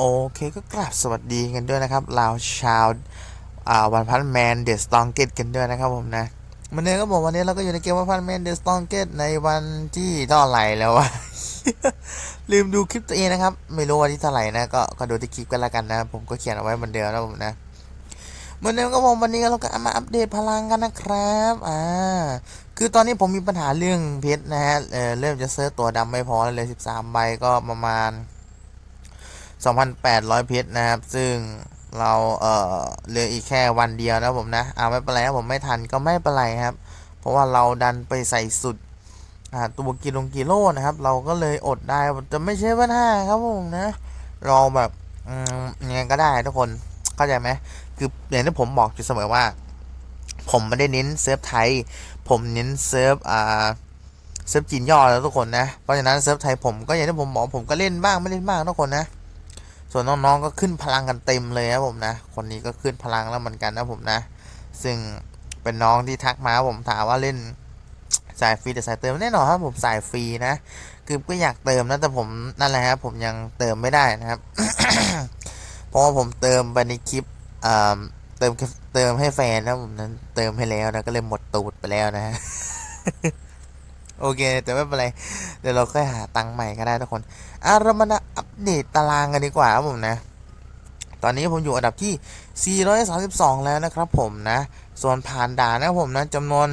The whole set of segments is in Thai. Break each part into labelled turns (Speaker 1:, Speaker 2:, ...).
Speaker 1: โอเคก็กราบสวัสดีกันด้วยนะครับลาวชาววันพันแมนเดสตองเกตกันด้วยนะครับผมนะวันนี้ก็บอกวันนี้เราก็อยู่ในเกมวันพันแมนเดสตองเกตในวันที่เท่าไหร่แล้ววะลืมดูคลิปตัวเองนะครับ ไม่รู้วันที่เท่าไหร่นะก็ก็ดูที่คลิปกันแล้วกันนะ ผมก็เขียนเอาไว้เหมือนเดิมนะผมนะเหมือนเดิมก็บอกวันนี้เราก็มาอัปเดตพลังกันนะครับอ่าคือตอนนี้ผมมีปัญหาเรื่องเพชรนะฮะเออเริ่มจะเซิร์ชตัวดำไม่พอแล้วเลย13ใบก็ประมาณ 2,800 เพชรนะครับ ซึ่งเราเออเหลืออีกแค่วันเดียวนะผมนะเอาไม่เป็นไรครับผมไม่ทันก็ไม่เป็นไรครับ เพราะว่าเราดันไปใส่สุดตัวกิโลกิโลนะครับ เราก็เลยอดได้จะไม่ใช่ปัญหาครับผมนะ เราแบบยังไงก็ได้ทุกคนเข้าใจไหมคืออย่างที่ผมบอกอยู่เสมอว่า ผมไม่ได้เน้นเซิร์ฟไทย ผมเน้นเซิร์ฟอ่าเซิร์ฟจีนย่อแล้วทุกคนนะเพราะฉะนั้นเซิร์ฟไทยผมก็อย่างที่ผมบอกผมก็เล่นบ้างไม่เล่นบ้างทุกคนนะ ส่วนน้องๆก็ขึ้นพลังกันเต็มเลยครับผมนะ คนนี้ก็ขึ้นพลังแล้วเหมือนกันนะผมนะ ซึ่งเป็นน้องที่ทักมาผมถามว่าเล่นสายฟรีแต่สายเติมแน่นอนครับผมสายฟรีนะคือก็อยากเติมนะแต่ผมนั่นแหละครับผมยังเติมไม่ได้นะครับเพราะว่าผมเติมไปในคลิปอ่าเติมเติมให้แฟนนะผมนั้นเติมให้แล้วนะก็เลยหมดตูดไปแล้วนะฮะโอเคแต่ไม่เป็นไรเดี๋ยวเราค่อยหาตังค์ใหม่ก็ได้ทุกคน อะเรามาอัปเดตตารางกันดีกว่าครับผมนะ ตอนนี้ผมอยู่อันดับที่ 432 แล้วนะครับผมนะ ส่วนผ่านด่านนะครับผมนะจำนวน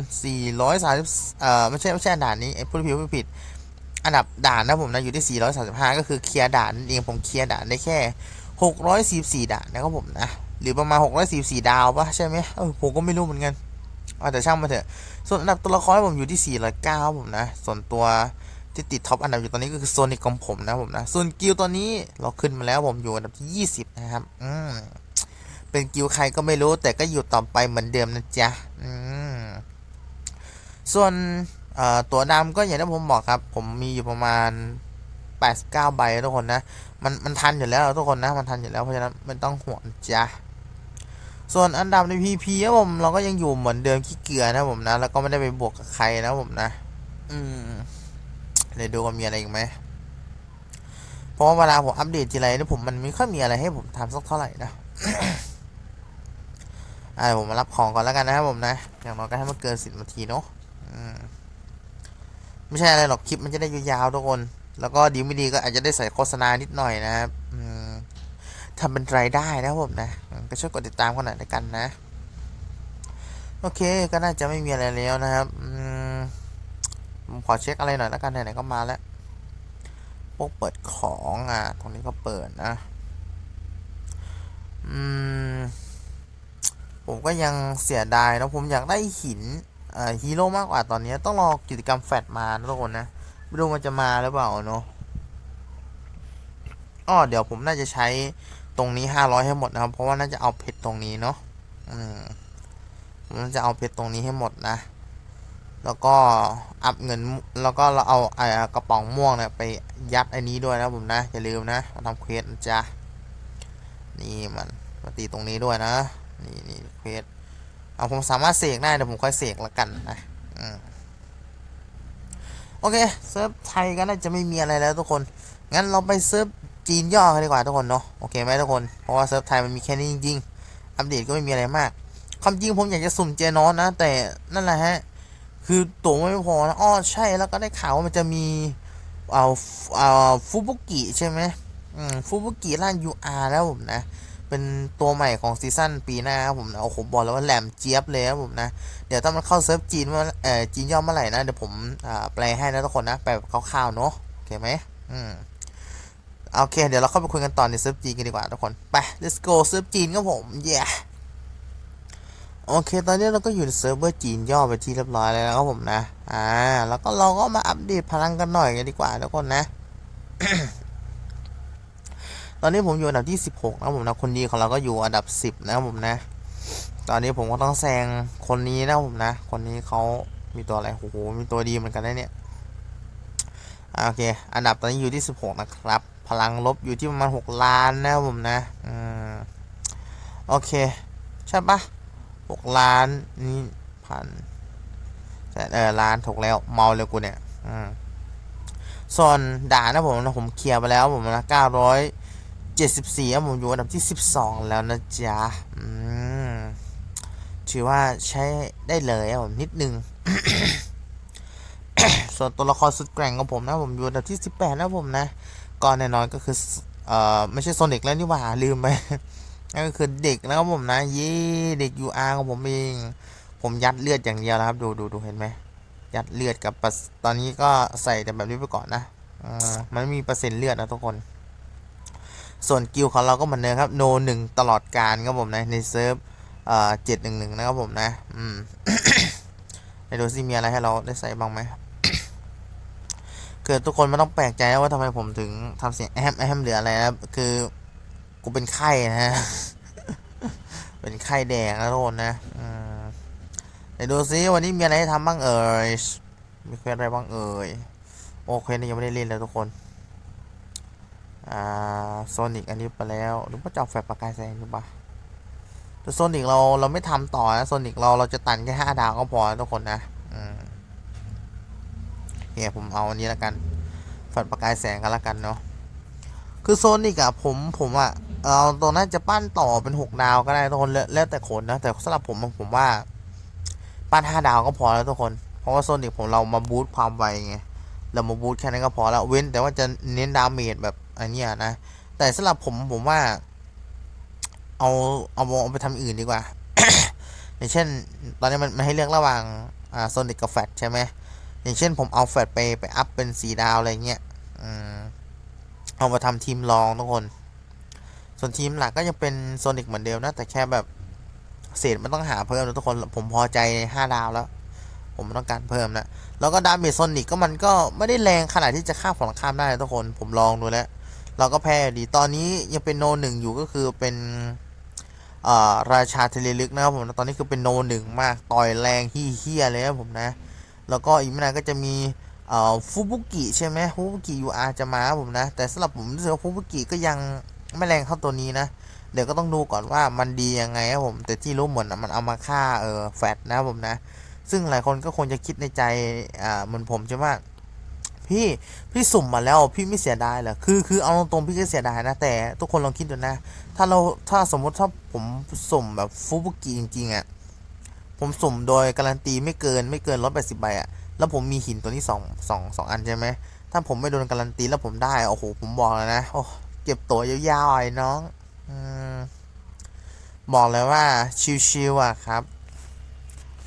Speaker 1: 430 เอ่อไม่ใช่ไม่ใช่ด่านนี้ไอ้พูดผิดพูดผิด อันดับด่านนะผมนะอยู่ที่ 435 ก็คือเคลียร์ด่านนั่นเองผมเคลียร์ด่านได้แค่ 644 ด่านนะครับผมนะ หรือประมาณ 644 ดาวปะใช่ไหมเออผมก็ไม่รู้เหมือนกันเอาแต่ช่างมาเถอะ ส่วนอันดับตัวละครผมอยู่ที่ 409ครับผมนะ ส่วนตัว ที่ติดท็อปอันดับอยู่ตอนนี้ก็คือโซนิกของผมนะผมนะ ส่วนกิลตัวนี้เราขึ้นมาแล้วผมอยู่อันดับที่ 20 นะครับ อืมเป็นกิลใครก็ไม่รู้แต่ก็อยู่ต่อไปเหมือนเดิมนะจ๊ะ อืมส่วนตัวดำก็อย่างที่ผมบอกครับ ผมมีอยู่ประมาณ 89 ใบทุกคนนะ มันมันทันอยู่แล้วทุกคนนะ มันทันอยู่แล้วเพราะฉะนั้นไม่ต้องห่วงจ้ะส่วนอันดับใน PP ครับผมเราก็ยังอยู่เหมือนเดิมขี้เกียจนะผมนะ แล้วก็ไม่ได้ไปบวกกับใครนะผมนะ อืม เดี๋ยดูว่ามีอะไรอีกไหมเพราะว่าเวลาผมอัปเดตทีไรเนี่ยผมมันไม่ค่อยมีอะไรให้ผมทำสักเท่าไหร่นะอ่าผมมารับของก่อนแล้วกันนะครับผมนะ อย่างน้อยก็ให้มันเกินสิบนาทีเนาะอืมไม่ใช่อะไรหรอกคลิปมันจะได้ยาวๆทุกคน แล้วก็ดีไม่ดีก็อาจจะได้ใส่โฆษณานิดหน่อยนะครับอืมทำเป็นรายได้นะครับผมนะ ก็ช่วยกดติดตามกันหน่อยละกันนะ โอเคก็น่าจะไม่มีอะไรแล้วนะครับอื ขอเช็คอะไรหน่อยแล้วกันไหนๆก็มาแล้วพวกเปิดของอะ ตรงนี้ก็เปิดนะ อืม ผมก็ยังเสียดายนะผมอยากได้หินเอ่อฮีโร่มากกว่าตอนนี้ต้องรอกิจกรรมแฟดมานะทุกคนนะไม่รู้มันจะมาหรือเปล่าเนาะอ้อเดี๋ยวผมน่าจะใช้ตรงนี้ห้าร้อยให้หมดนะครับ เพราะว่าน่าจะเอาเพชรตรงนี้เนาะอืมผมจะเอาเพชรตรงนี้ให้หมดนะ แล้วก็อัพเงินแล้วก็เราเอาไอ้กระป๋องม่วงเนี่ยไปยัดไอ้นี้ด้วยนะผมนะ อย่าลืมนะมาทำเควสจ๊ะนี่มันมาตีตรงนี้ด้วยนะ นี่นี่เควสเอาผมสามารถเสกได้เดี๋ยวผมค่อยเสกละกันนะอืมโอเคเซิร์ฟไทยก็น่าจะไม่มีอะไรแล้วทุกคน งั้นเราไปเซิร์ฟจีนย่อกันดีกว่าทุกคนเนาะโอเคไหมทุกคนเพราะว่าเซิร์ฟไทยมันมีแค่นี้จริงๆอัปเดตก็ไม่มีอะไรมากความจริงผมอยากจะสุ่มเจนอนนะ แต่นั่นแหละฮะ คือตั๋วไม่พอนะอ้อใช่แล้วก็ได้ข่าวว่ามันจะมีเอาเอาฟูบุกิใช่ไหมอืมฟูบุกิร่าง UR แล้วผมนะ เป็นตัวใหม่ของซีซั่นปีหน้าครับผมนะโอ้โหบอกแล้วว่าแหลมเจี๊ยบเลยครับผมนะ เดี๋ยวถ้ามันเข้าเซิร์ฟจีนเมื่อเออจีนย่อเมื่อไหร่นะ เดี๋ยวผมอ่าแปลให้นะทุกคนนะแปลแบบคร่าวๆเนาะโอเคไหมอืมโอเค เดี๋ยวเราเข้าไปคุยกันต่อในเซิร์ฟจีนกันดีกว่าทุกคน ไป let's go เซิร์ฟจีนครับผม yeah โอเค ตอนนี้เราก็อยู่ในเซิร์ฟเวอร์จีนย่อไปที่เรียบร้อยแล้วนะครับผมนะ อ่า แล้วก็เราก็มาอัปเดตพลังกันหน่อยกันดีกว่าทุกคนนะ ตอนนี้ผมอยู่อันดับที่ 16 นะครับผมนะ คนดีของเราก็อยู่อันดับ 10 นะครับผมนะ ตอนนี้ผมก็ต้องแซงคนนี้นะครับผมนะ คนนี้เขามีตัวอะไร โอ้โห มีตัวดีเหมือนกันนะเนี่ย โอเค อันดับตอนนี้อยู่ที่ 16 นะครับ พลังลบอยู่ที่ประมาณ 6 ล้านนะครับผมนะ อืม โอเค ใช่ปะ หกล้านนี่พันแสนเออล้านถูกแล้วเมาเลยกูเนี่ยอืมส่วนด่านนะผมนะผมเคลียร์ไปแล้วผมนะเก้าร้อย74ครับผมอยู่อันดับที่12แล้วนะจ๊ะอืมถือว่าใช้ได้เลยผมนิดนึงส่วนตัวละครสุดแกร่งของผมนะผมอยู่อันดับที่18นะผมนะก็แน่นอนก็คือเอ่อไม่ใช่โซนิกแล้วนี่หว่าลืมไป นั่นก็คือเด็กนะครับผมนะเย่เด็ก UR ของผมเอง ผมยัดเลือดอย่างเดียวแล้วครับ ดูดูดูเห็นไหมยัดเลือดกับตอนนี้ก็ใส่แต่แบบนี้ไปก่อนนะอมันไม่มีเปอร์เซ็นต์เลือดนะทุกคน ส่วนกิลของเราก็เหมือนเดิมครับโนหนึ่งตลอดการครับผมนะในเซิร์ฟเจ็ดหนึ่งหนึ่งนะครับผมนะอืมไปดูซิมีอะไรให้เราได้ใส่บ้างไหมคือทุกคนไม่ต้องแปลกใจว่าทำไมผมถึงทำเสียงแอมแอมหรืออะไรนะคือ กูเป็นไข้นะฮะเป็นไข้แดงนะทุกคนนะอืมไปดูซิวันนี้มีอะไรให้ทำบ้างเอ่ย มีเควสอะไรบ้างเอ่ย โอเคนี่ยังไม่ได้เล่นเลยทุกคน อ่าโซนิกอันนี้ไปแล้วหรือว่าจะเอาแฟลประกายแสงหรือเปล่าแต่โซนิกเราเราไม่ทำต่อนะโซนิกเราเราจะตันแค่ห้าดาวก็พอนะทุกคนนะอืมโอเคผมเอาอันนี้แล้วกันแฟลชประกายแสงกันแล้วกันเนาะคือโซนิกอะผมผมอะ เอาตัวนั้นจะปั้นต่อเป็นหกดาวก็ได้ทุกคนแล้วแต่คนนะ แต่สำหรับผมผมว่า ปั้นห้าดาวก็พอแล้วทุกคน เพราะว่าโซนิกผมเรามาบูทความไวไงเรามาบูทแค่นั้นก็พอแล้วเว้นแต่ว่าจะเน้นดาเมจแบบอันนี้นะ แต่สำหรับผมผมว่า เอาเอาเอาไปทำอื่นดีกว่า อย่างเช่น ตอนนี้มันมันให้เลือกระหว่างอ่าโซนิกกับแฟตใช่ไหมอย่างเช่นผมเอาแฟตไปไปอัพเป็นสีดาวอะไรเงี้ยอืมเอามาทำทีมรองทุกคน ส่วนทีมหลักก็ยังเป็นโซนิกเหมือนเดิมนะ แต่แค่แบบเศษมันต้องหาเพิ่มนะทุกคน ผมพอใจห้าดาวแล้ว ผมต้องการเพิ่มนะ แล้วก็ดาเมจโซนิกก็มันก็ไม่ได้แรงขนาดที่จะฆ่าฝั่งข้ามได้นะทุกคน ผมลองดูแล้ว เราก็แพ้ดี ตอนนี้ยังเป็นโนหนึ่งอยู่ก็คือเป็นราชาเทเลลึกนะครับผม ตอนนี้คือเป็นโนหนึ่งมาก ต่อยแรงที่เฮี้ยเลยนะผมนะ แล้วก็อีกไม่นานก็จะมีฟูบุกิใช่ไหมฟูบุกิยูอาร์จะมาผมนะ แต่สำหรับผมรู้สึกว่าฟูบุกิก็ยัง ไม่แรงเท่าตัวนี้นะ เดี๋ยวก็ต้องดูก่อนว่ามันดียังไงครับผม แต่ที่รู้เหมือนอะมันเอามาฆ่าเออแฟตนะผมนะ ซึ่งหลายคนก็คงจะคิดในใจอ่าเหมือนผมใช่ไหมพี่พี่สุ่มมาแล้วพี่ไม่เสียดายเหรอคือคือเอาตรงๆพี่ก็เสียดายนะ แต่ทุกคนลองคิดดูนะ ถ้าเราถ้าสมมติถ้าผมสุ่มแบบฟูบุกิจริงๆอะ่ะผมสุ่มโดยการันตีไม่เกินไม่เกินร้อยแปดสิบใบอะ่ะแล้วผมมีหินตัวนี้สองสองสองอันใช่ไหมถ้าผมไม่โดนการันตีแล้วผมได้โอ้โหผมบอกเลยนะโอ้ เก็บตัวยาวๆไอ้น้องอบอกเลยว่าชิวๆอะครับ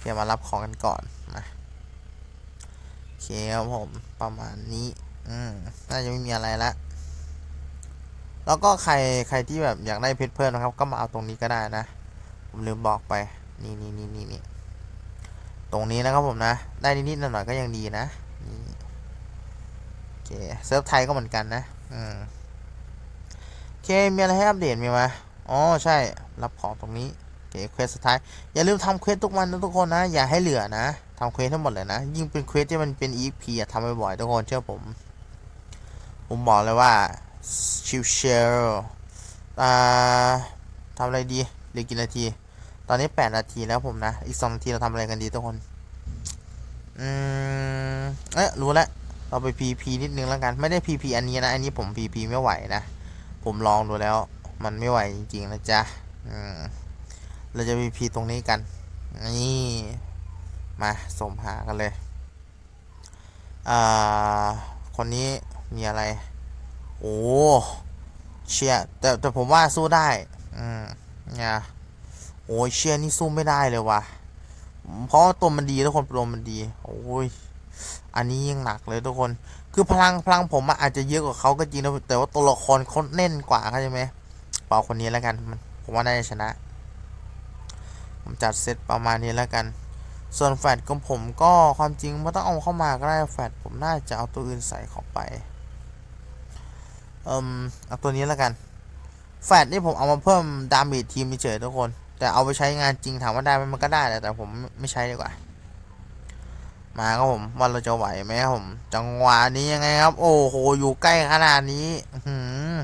Speaker 1: เดี๋ยวมารับของกันก่อนมาโอเคครับผมประมาณนี้ อืมน่าจะไม่มีอะไรละแล้วก็ใครใครที่แบบอยากได้เพชรเพิ่มนะครับ ก็มาเอาตรงนี้ก็ได้นะ ผมลืมบอกไป นี่นี่นี่นี่นี่ตรงนี้นะครับผมนะ ได้นิดๆหน่อยๆก็ยังดีนะนี่โอเคเซิร์ฟไทยก็เหมือนกันนะ อืมโอ เคมีอะไรให้อัปเดตมีไหมอ๋อใช่รับของตรงนี้เคเควสสุดท้าย อย่าลืมทำเควสทุกวันนะทุกคนนะ อย่าให้เหลือนะทำเควสทั้งหมดเลยนะ ยิ่งเป็นเควสที่มันเป็น EP อะทำบ่อยๆทุกคนเชื่อผม ผมบอกเลยว่าชิวเชลอ่าทำอะไรดีเหลือกี่นาที ตอนนี้ 8 นาทีแล้วผมนะ อีก 2 นาทีเราทำอะไรกันดีทุกคน อืม เอ๊ะรู้แล้ว เราไป PP นิดนึงแล้วกัน ไม่ได้ PP อันนี้นะ อันนี้ผม PP ไม่ไหวนะ ผมลองดูแล้ว มันไม่ไหวจริงๆนะจ๊ะเราจะ PP ตรงนี้กัน นี่ มาสมหากันเลยอ่าคนนี้มีอะไร โอ้เชียแต่แต่ผมว่าสู้ได้ อืมเนี่ยโอ้ยเชียนี่สู้ไม่ได้เลยว่ะ เพราะตัวมันดีทุกคนตัวมันดี โอ้ย อันนี้ยิ่งหนักเลยทุกคน คือพลังพลังผมอะอาจจะเยอะกว่าเขาก็จริงนะแต่ว่าตัวละครเขาเน่นกว่าเข้าใจไหมเป่าคนนี้แล้วกันผมว่าน่าจะชนะ ผมจัดเซตประมาณนี้แล้วกัน ส่วนแฟดของผมก็ความจริงไม่ต้องเอาเข้ามาก็ได้แฟดผมน่าจะเอาตัวอื่นใส่เข้าไปเอ่มเอาตัวนี้แล้วกันแฟดนี่ผมเอามาเพิ่มดาเมจทีมเฉยทุกคน แต่เอาไปใช้งานจริงถามว่าได้ไหมมันก็ได้แหละแต่ผมไม่ใช้ดีกว่า มาครับผมว่าเราจะไหวไหมครับผม จังหวะนี้ยังไงครับ โอ้โห อยู่ใกล้ขนาดนี้หือ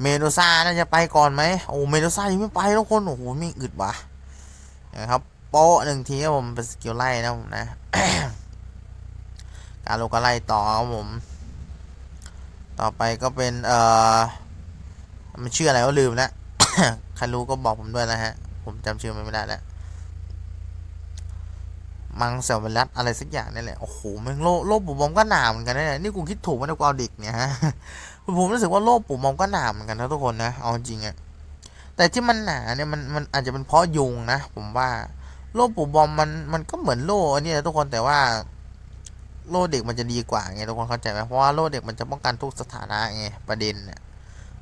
Speaker 1: เมดูซ่าน่าจะไปก่อนไหมโอ้เมดูซ่ายังไม่ไปทุกคนโอ้โหมีอึดว่ะนะครับโป๊ะหนึ่งทีครับผมเป็นสกิลไล่นะผมนะการลงก็ไล่ต่อครับผม ต่อไปก็เป็นเอ่อมันชื่ออะไรก็ลืมแล้วใครรู้ก็บอกผมด้วยนะฮะ ผมจำชื่อมันไม่ได้แล้ว มังสวิรัตอะไรสักอย่างนี่แหละ โอ้โหแมันโลโลปู่บอมก็หนาเหมือนกันนะเนี่ยนี่กูคิดถูกไหมเนี่ได้กูเอาเด็กเนี่ยฮะผมรู้สึกว่าโลกปู่บอมก็หนาเหมือนกันนะทุกคนนะเอาจริงอะแต่ที่มันหนาเนี่ยมันมันอาจจะเป็นเพราะยุงนะ ผมว่าโลปู่บอมมันมันก็เหมือนโลอันนี้นะทุกคนแต่ว่า โลเด็กมันจะดีกว่าไงทุกคนเข้าใจไหมเพราะว่าโลเด็กมันจะป้องกันทุกสถานะไงประเด็นเนี่ย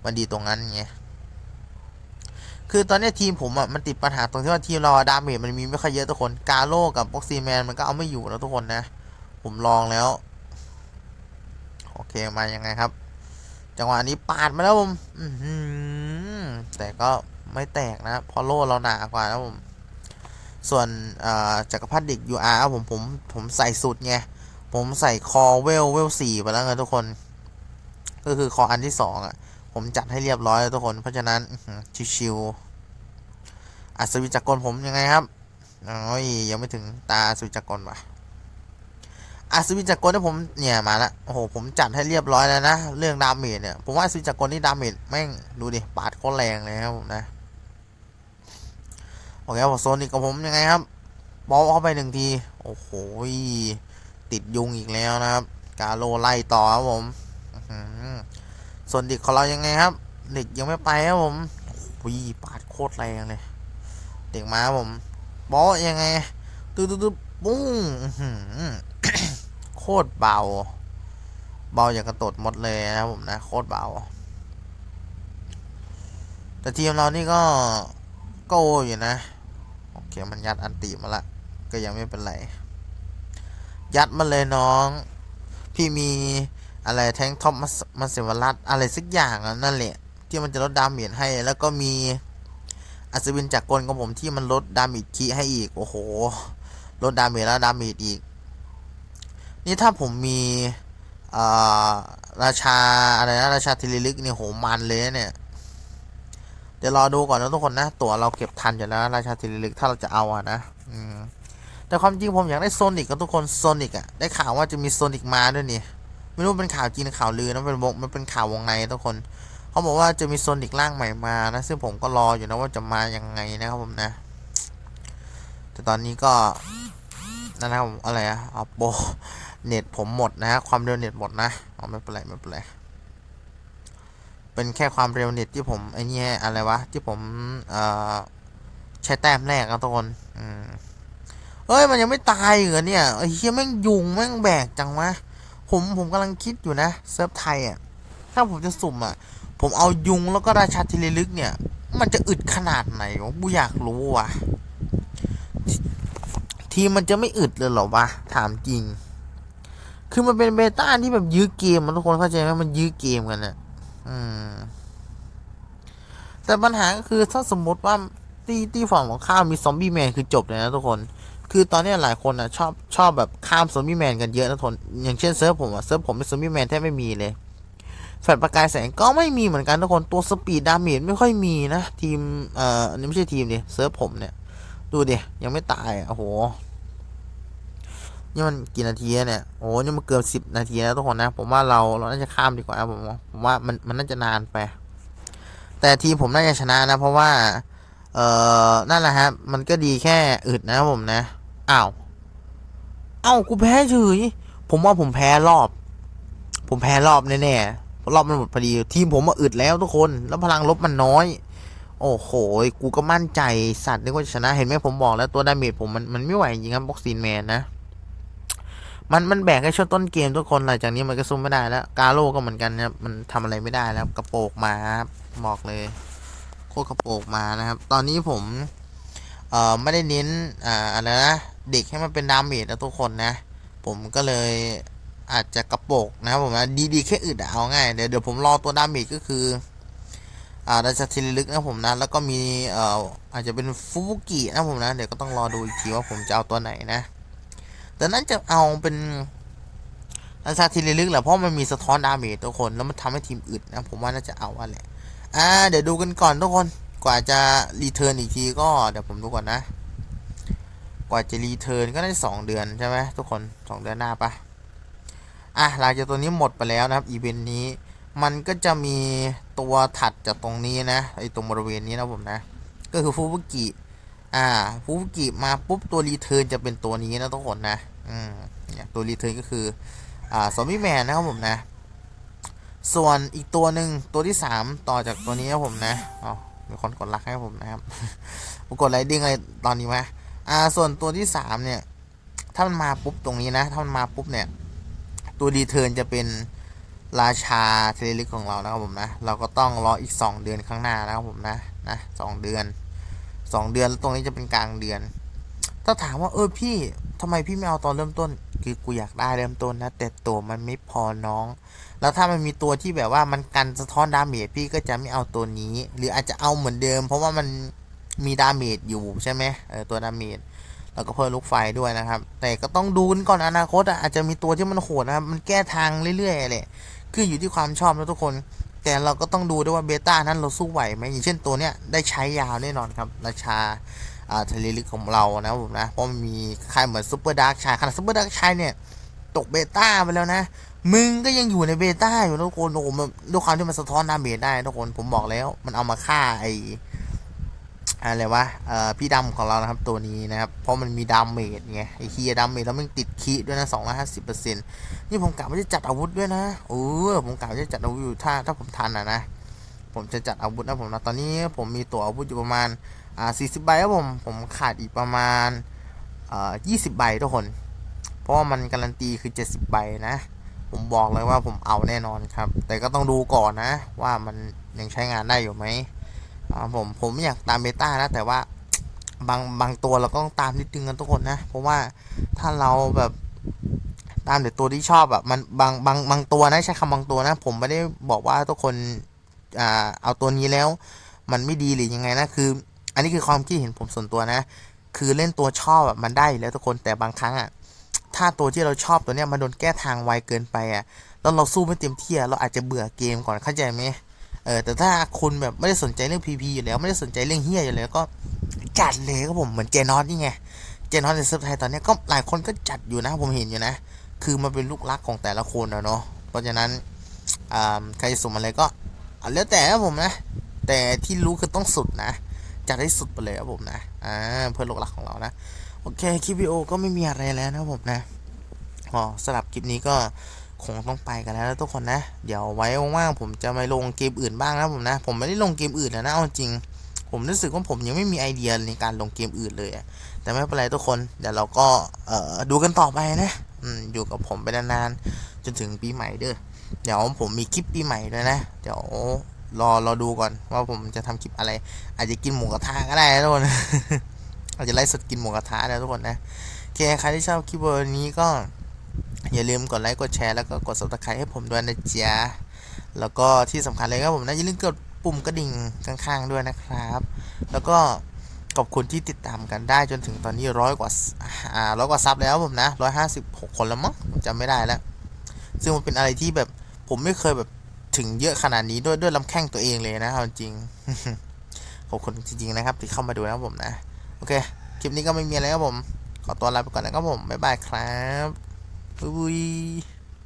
Speaker 1: มันดีตรงนั้นไง คือตอนนี้ทีมผมอะมันติดปัญหาตรงที่ว่าทีมเราอะดาเมจมันมีไม่ค่อยเยอะทุกคนกาโลกับบ็อกซีแมนมันก็เอาไม่อยู่แล้วทุกคนนะ ผมลองแล้ว โอเคมายังไงครับ จังหวะนี้ปาดมาแล้วผมแต่ก็ไม่แตกนะเพราะโล่เราหนากว่านะผมส่วนจักรพรรดิเด็ก UR ครับผมผมผมใส่สุดไงผมใส่คอเวลเวลสี่ไปแล้วไงทุกคน ก็คือคออันที่สองอะ ผมจัดให้เรียบร้อยแล้วทุกคน เพราะฉะนั้นชิวๆอัศวินจักรกลผมยังไงครับโอ้ยยังไม่ถึงตาอัศวินจักรกลว่ะอัศวินจักรกลที่ผมเนี่ยมาละโอ้โหผมจัดให้เรียบร้อยแล้วนะเรื่องดาเมจเนี่ยผมว่าอัศวินจักรกลนี่ดาเมจแม่งดูดิปาดโคตรแรงเลยครับผมนะโอเคครับผมโซนิกกับผมยังไงครับบอลเข้าไปหนึ่งที โอ้โห ติดยุงอีกแล้วนะครับ กาโลไล่ต่อครับผมอ ส่วนเด็กของเรายังไงครับเด็กยังไม่ไปครับผมวีปาดโคตรแรงเลยเด็กมาครับผมบอลยังไงตึ๊ดตึ๊ดปุ้งโคตรเบา เบาอย่างกระตดหมดเลยนะครับผมนะโคตรเบา แต่ทีมเรานี่ก็ก็โออยู่นะ โอเคมันยัดอันติมาละ ก็ยังไม่เป็นไร ยัดมาเลยน้อง พี่มี อะไรแทงท็อปมามาเสวรัตอะไรสักอย่างนั่นแหละ ที่มันจะลดดาเมจให้ แล้วก็มีอัศวินจากกลของผมที่มันลดดาเมจคีให้อีก โอ้โห ลดดาเมจแล้วดาเมจอีก นี่ถ้าผมมีอ่อราชาอะไรนะราชาทเลลึกเนี่ยโหมันเลยเนี่ยเดี๋ยวรอดูก่อนนะทุกคนนะตั๋วเราเก็บทันอยู่แล้วราชาทเลลึกถ้าเราจะเอาอะนะอืมแต่ความจริงผมอยากได้โซนิกกับทุกคนโซนิกอะได้ข่าวว่าจะมีโซนิกมาด้วยนี่ ไม่รู้เป็นข่าวจริงหรือข่าวลือนะเป็นวงมันเป็นข่าววงในทุกคนเขาบอกว่าจะมีโซนิกร่างใหม่มานะซึ่งผมก็รออยู่นะว่าจะมายังไงนะครับผมนะ แต่ตอนนี้ก็นั่นนะครับผมอะไรอะเอาโปเน็ตผมหมดนะฮะความเร็วเน็ตหมดนะเอไม่เป็นไรไม่เป็นไรเป็นแค่ความเร็วเน็ตที่ผมไอ้นี่อะไรวะที่ผมเอ่อใช้แต้มแรกนะทุกคนอืมเฮ้ยมันยังไม่ตายเหรอเนี่ยไอ้เฮียแม่งยุงแม่งแบกจังวะ ผมผมกำลังคิดอยู่นะเซิร์ฟไทยอะถ้าผมจะสุ่มอะ ผมเอายุงแล้วก็ราชาธิเลลึกเนี่ย มันจะอึดขนาดไหนวะกูอยากรู้ว่ะ ทีมันจะไม่อึดเลยเหรอวะถามจริง คือมันเป็นเบต้าที่แบบยื้อเกมมันทุกคนเข้าใจไหมมันยื้อเกมกันอะอืม แต่ปัญหาก็คือถ้าสมมติว่าตีตีฝั่งของข้ามมีซอมบี้แมนคือจบเลยนะทุกคน คือตอนนี้หลายคนอะชอบชอบแบบข้ามซอมบี้แมนกันเยอะนะทนอย่างเช่นเซิร์ฟผมอะเซิร์ฟผมเป็นซอมบี้แมนแทบไม่มีเลยแฟลชประกายแสงก็ไม่มีเหมือนกันทุกคนตัวสปีดดาเมจไม่ค่อยมีนะ ทีมเอ่อนนี้ไม่ใช่ทีมดิเซิร์ฟผมเนี่ย ดูดิ ยังไม่ตายอะโอ้โห นี่มันกี่นาทีเนี่ยโอ้โหนี่มันเกือบสิบนาทีแล้วทุกคนนะ ผมว่าเราเราน่าจะข้ามดีกว่านะผมว่าผมว่ามันมันน่าจะนานไป แต่ทีมผมน่าจะชนะนะ เพราะว่า เอ่อนั่นแหละฮะ มันก็ดีแค่อึดนะผมนะ อ้าว เอ้ากูแพ้เฉยผมว่าผมแพ้รอบ ผมแพ้รอบแน่ๆรอบมันหมดพอดี ทีมผมมาอึดแล้วทุกคน แล้วพลังลบมันน้อย โอ้โห กูก็มั่นใจสัตว์นึกว่าชนะ เห็นไหมผมบอกแล้วตัวดาเมจผมมันมันไม่ไหวจริงครับบ็อกซีนแมนนะมันมันแบกแค่ช่วงต้นเกมทุกคนหลังจากนี้มันก็ซุ่มไม่ได้แล้ว กาโลก็เหมือนกันนะครับ มันทำอะไรไม่ได้แล้วกระโปกมาครับบอกเลย โคตรกระโปกมานะครับ ตอนนี้ผม เอ่อ ไม่ได้เน้นอ่าอะไรนะ เด็กให้มันเป็นดาเมจนะทุกคนนะ ผมก็เลยอาจจะกระโปกนะครับผมนะดีดีแค่อึดเอาง่ายเดี๋ยวเดี๋ยวผมรอตัวดาเมจก็คืออ่าราชาทิลลึกนะผมนะ แล้วก็มีเอ่ออาจจะเป็นฟูบุกินะผมนะ เดี๋ยวก็ต้องรอดูอีกทีว่าผมจะเอาตัวไหนนะแต่นั้นจะเอาเป็นราชาทิลลึกแหละเพราะมันมีสะท้อนดาเมจทุกคนแล้วมันทำให้ทีมอึดนะผมว่าน่าจะเอาอะไรอ่าเดี๋ยวดูกันก่อนทุกคนกว่าจะรีเทิร์นอีกทีก็เดี๋ยวผมดูก่อนนะ กว่าจะรีเทิร์นก็ได้สองเดือนใช่ไหมทุกคนสองเดือนหน้าปะอะหลังจากตัวนี้หมดไปแล้วนะครับอีเวนต์นี้มันก็จะมีตัวถัดจากตรงนี้นะไอตรงบริเวณนี้นะผมนะ ก็คือฟูบุกิอ่าฟูบุกิมาปุ๊บตัวรีเทิร์นจะเป็นตัวนี้นะทุกคนนะอืมเนี่ยตัวรีเทิร์นก็คืออ่าซอมบี้แมนนะครับผมนะ ส่วนอีกตัวหนึ่งตัวที่สามต่อจากตัวนี้นะผมนะอ๋อมีคนกดรักให้ผมนะครับกดไลดิ้งอะไรตอนนี้ไหม อ่าส่วนตัวที่สามเนี่ย ถ้ามันมาปุ๊บตรงนี้นะ ถ้ามันมาปุ๊บเนี่ย ตัวรีเทิร์นจะเป็นราชาเทเลลิกของเรานะครับผมนะ เราก็ต้องรออีก 2 เดือนข้างหน้านะครับผมนะนะสองเดือน 2 เดือนแล้วตรงนี้จะเป็นกลางเดือน ถ้าถามว่าเออพี่ทำไมพี่ไม่เอาตอนเริ่มต้น คือกูอยากได้เริ่มต้นนะ แต่ตัวมันไม่พอน้อง แล้วถ้ามันมีตัวที่แบบว่ามันกันสะท้อนดาเมจพี่ก็จะไม่เอาตัวนี้ หรืออาจจะเอาเหมือนเดิม เพราะว่ามัน มีดาเมจอยู่ใช่ไหมเออตัวดาเมจแล้วก็เพิ่มลูกไฟด้วยนะครับ แต่ก็ต้องดูนก่อนอนาคตอาจจะมีตัวที่มันโหดนะครับ มันแก้ทางเรื่อยๆแหละคืออยู่ที่ความชอบนะทุกคน แต่เราก็ต้องดูด้วยว่าเบต้านั้นเราสู้ไหวไหมอย่างเช่นตัวเนี้ยได้ใช้ยาวแน่นอนครับราชาอาทะเลลึกของเรานะผมนะเพราะมันมีใครเหมือนซูเปอร์ดาร์กชายขนาดซูเปอร์ดาร์กชายเนี่ยตกเบต้าไปแล้วนะ มึงก็ยังอยู่ในเบต้าอยู่ทุกคนโอ้โหด้วยความที่มันสะท้อนดาเมจได้ทุกคนผมบอกแล้ว มันเอามาฆ่าไอ อะไรวะเอ่อพี่ดำของเรานะครับตัวนี้นะครับ เพราะมันมีดาเมจไงไอ้เคียดาเมจแล้วมันติดคีด้วยนะสองร้อยห้าสิบเปอร์เซ็นต์นี่ผมกะว่าจะจัดอาวุธด้วยนะเออผมกะว่าจะจัดอาวุธอยู่ถ้าถ้าผมทันอะนะผมจะจัดอาวุธนะผมนะตอนนี้ผมมีตัวอาวุธอยู่ประมาณอ่าสี่สิบใบครับผมผมขาดอีกประมาณอ่อยี่สิบใบทุกคน เพราะว่ามันการันตีคือเจ็ดสิบใบนะ ผมบอกเลยว่าผมเอาแน่นอนครับ แต่ก็ต้องดูก่อนนะ ว่ามันยังใช้งานได้อยู่ไหม อ่าผมผมไม่อยากตามเบต้านะ แต่ว่าบางบางตัวเราก็ต้องตามนิดนึงกันทุกคนนะ เพราะว่าถ้าเราแบบตามแต่ตัวที่ชอบแบบมันบางบางบางตัวนะใช้คำบางตัวนะ ผมไม่ได้บอกว่าทุกคนอ่าเอาตัวนี้แล้ว มันไม่ดีหรือยังไงนะคือ อันนี้คือความคิดเห็นผมส่วนตัวนะ คือเล่นตัวชอบแบบมันได้แล้วทุกคนแต่บางครั้งอะถ้าตัวที่เราชอบตัวเนี้ยมันโดนแก้ทางไวเกินไปอะแล้วเราสู้ไม่เต็มที่อะเราอาจจะเบื่อเกมก่อนเข้าใจไหม เออแต่ถ้าคุณแบบไม่ได้สนใจเรื่อง PP อยู่แล้ว ไม่ได้สนใจเรื่องเฮียอยู่แล้วก็จัดเลยครับผมเหมือนเจนอสนี่ไงเจนอสในเซิร์ฟไทยตอนนี้ก็หลายคนก็จัดอยู่นะผมเห็นอยู่นะ คือมันเป็นลูกรักของแต่ละคนนะเนาะเพราะฉะนั้นใครจะสุ่มอะไรก็เอาแล้วแต่ครับผมนะ แต่ที่รู้คือต้องสุดนะจัดให้สุดไปเลยครับผมนะอ่าเพื่อลูกรักของเรานะโอเคคลิปวิดีโอก็ไม่มีอะไรแล้วนะผมนะอ๋อสำหรับคลิปนี้ก็ คงต้องไปกันแล้วทุกคนนะ เดี๋ยวไว้ว่างๆผมจะมาลงเกมอื่นบ้างนะผมนะ ผมไม่ได้ลงเกมอื่นนะนะเอาจริง ผมรู้สึกว่าผมยังไม่มีไอเดียในการลงเกมอื่นเลยแต่ไม่เป็นไรทุกคน เดี๋ยวเราก็เอ่อดูกันต่อไปนะอืมอยู่กับผมไปนานๆจนถึงปีใหม่เด้อเดี๋ยวผมมีคลิปปีใหม่ด้วยนะ เดี๋ยวรอรอดูก่อนว่าผมจะทำคลิปอะไร อาจจะกินหมูกระทะก็ได้นะทุกคนอาจจะไล่สดกินหมูกระทะนะทุกคนนะโอเคใครที่ชอบคลิปวันนี้ก็ อย่าลืมกดไลค์กดแชร์แล้วก็กด subscribe ให้ผมด้วยนะจ๊ะแล้วก็ที่สำคัญเลยครับผมนะอย่าลืมกดปุ่มกระดิ่งข้างๆด้วยนะครับ แล้วก็ขอบคุณที่ติดตามกันได้จนถึงตอนนี้ร้อยกว่าอ่าร้อยกว่าซับแล้วผมนะร้อยห้าสิบหกคนแล้วมั้งจำไม่ได้แล้ว ซึ่งมันเป็นอะไรที่แบบผมไม่เคยแบบถึงเยอะขนาดนี้ด้วยด้วยลำแข้งตัวเองเลยนะเอาจริงขอบคุณจริงๆนะครับที่เข้ามาดูนะครับผมนะ โอเค คลิปนี้ก็ไม่มีอะไรครับผม ขอตัวลาไปก่อนนะครับผม บ๊ายบายครับ Bye bye.